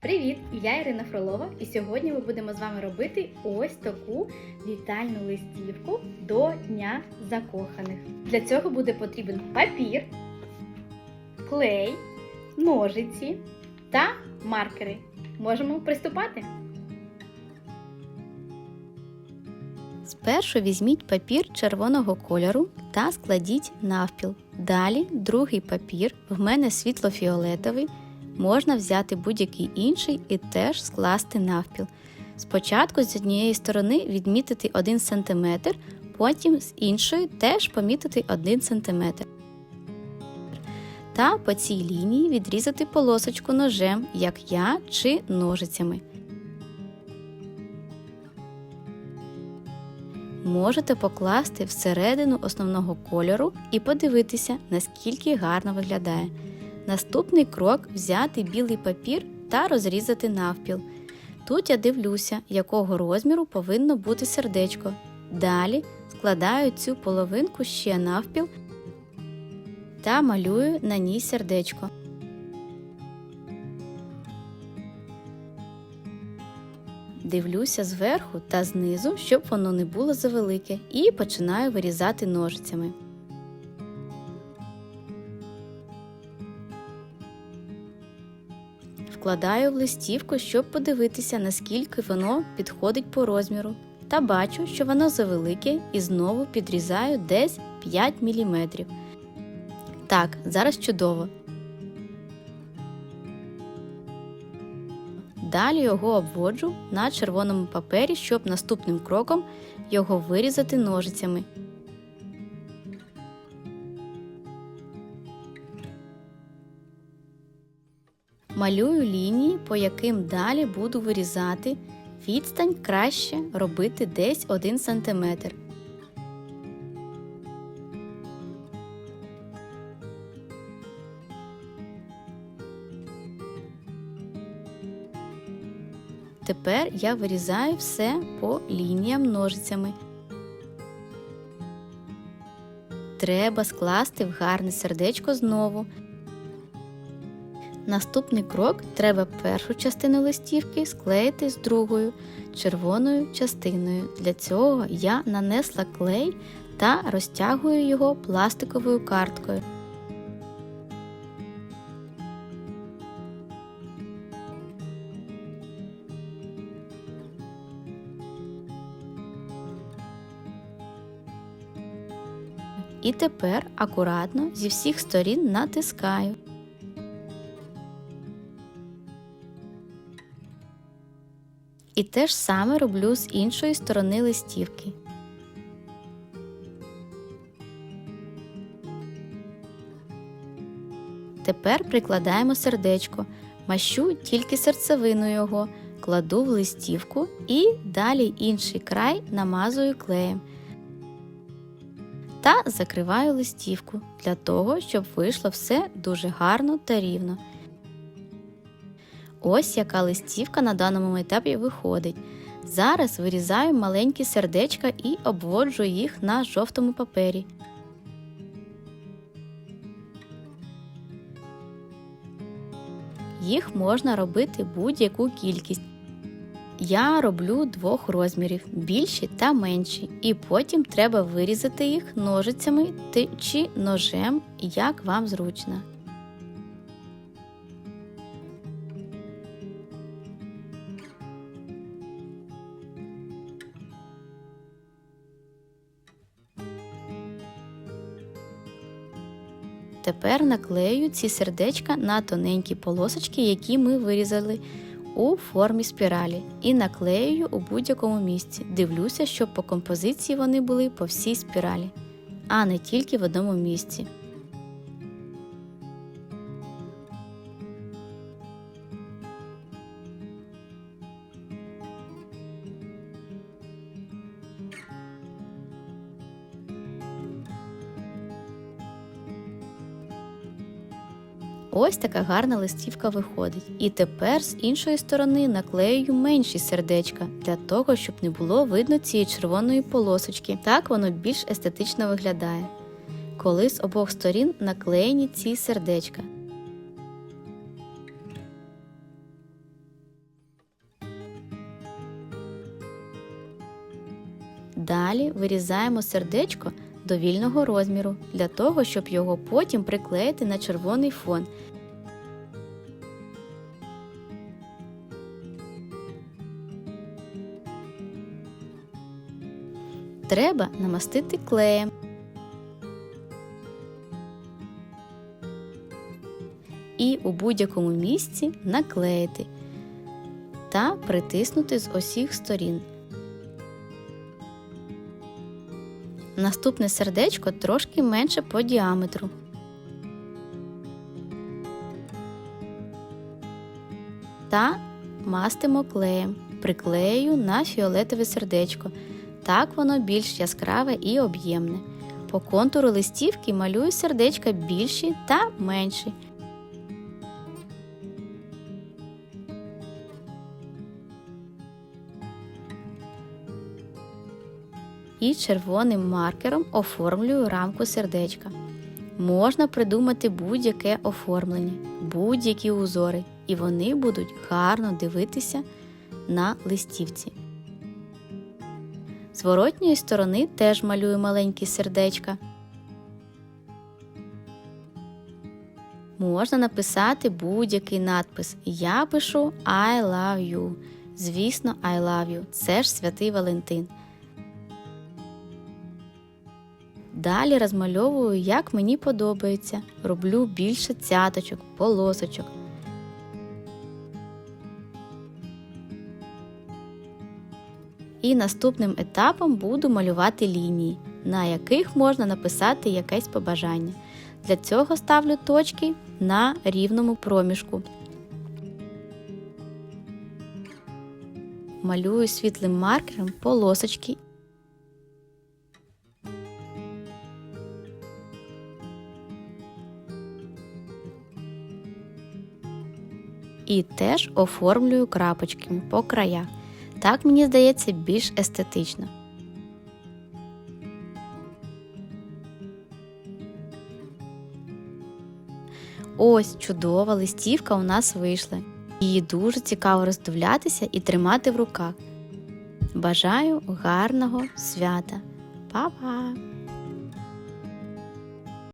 Привіт! Я Ірина Фролова, і сьогодні ми будемо з вами робити ось таку вітальну листівку до Дня закоханих. Для цього буде потрібен папір, клей, ножиці та маркери. Можемо приступати. Спершу візьміть папір червоного кольору та складіть навпіл. Далі другий папір, в мене світло-фіолетовий, можна взяти будь-який інший і теж скласти навпіл. Спочатку з однієї сторони відмітити 1 см, потім з іншої теж помітити 1 см. Та по цій лінії відрізати полосочку ножем, як я, чи ножицями. Можете покласти всередину основного кольору і подивитися, наскільки гарно виглядає. Наступний крок взяти білий папір та розрізати навпіл. Тут я дивлюся, якого розміру повинно бути сердечко. Далі складаю цю половинку ще навпіл та малюю на ній сердечко. Дивлюся зверху та знизу, щоб воно не було завелике, і починаю вирізати ножицями. Вкладаю в листівку, щоб подивитися, наскільки воно підходить по розміру. Та бачу, що воно завелике і знову підрізаю десь 5 мм. Так, зараз чудово. Далі його обводжу на червоному папері, щоб наступним кроком його вирізати ножицями. Малюю лінії, по яким далі буду вирізати. Відстань краще робити десь 1 см. Тепер я вирізаю все по лініям ножицями. Треба скласти в гарне сердечко знову. Наступний крок треба першу частину листівки склеїти з другою червоною частиною. Для цього я нанесла клей та розтягую його пластиковою карткою. І тепер акуратно зі всіх сторін натискаю. І те ж саме роблю з іншої сторони листівки. Тепер прикладаємо сердечко, мащу тільки серцевину його, кладу в листівку і далі інший край намазую клеєм та закриваю листівку для того, щоб вийшло все дуже гарно та рівно. Ось яка листівка на даному етапі виходить. Зараз вирізаю маленькі сердечка і обводжу їх на жовтому папері. Їх можна робити будь-яку кількість. Я роблю двох розмірів більші та менші, і потім треба вирізати їх ножицями чи ножем, як вам зручно. Тепер наклею ці сердечка на тоненькі полосочки, які ми вирізали у формі спіралі, і наклею у будь-якому місці. Дивлюся, щоб по композиції вони були по всій спіралі, а не тільки в одному місці. Ось така гарна листівка виходить. І тепер з іншої сторони наклею менші сердечка для того, щоб не було видно цієї червоної полосочки. Так воно більш естетично виглядає. Коли з обох сторін наклеєні ці сердечка. Далі вирізаємо сердечко до вільного розміру для того, щоб його потім приклеїти на червоний фон. Треба намастити клеєм. І у будь-якому місці наклеїти та притиснути з усіх сторін. Наступне сердечко трошки менше по діаметру. Та мастимо клеєм. Приклею на фіолетове сердечко. Так воно більш яскраве і об'ємне. По контуру листівки малюю сердечка більші та менші. І червоним маркером оформлюю рамку сердечка. Можна придумати будь-яке оформлення, будь-які узори, і вони будуть гарно дивитися на листівці. З воротньої сторони теж малюю маленькі сердечка. Можна написати будь-який надпис. Я пишу I love you. Звісно, I love you. Це ж святий Валентин. Далі розмальовую, як мені подобається. Роблю більше цяточок, полосочок. І наступним етапом буду малювати лінії, на яких можна написати якесь побажання. Для цього ставлю точки на рівному проміжку. Малюю світлим маркером полосочки і теж оформлюю крапочками по краях. Так мені здається більш естетично. Ось чудова листівка у нас вийшла. Її дуже цікаво роздивлятися і тримати в руках. Бажаю гарного свята! Па-па!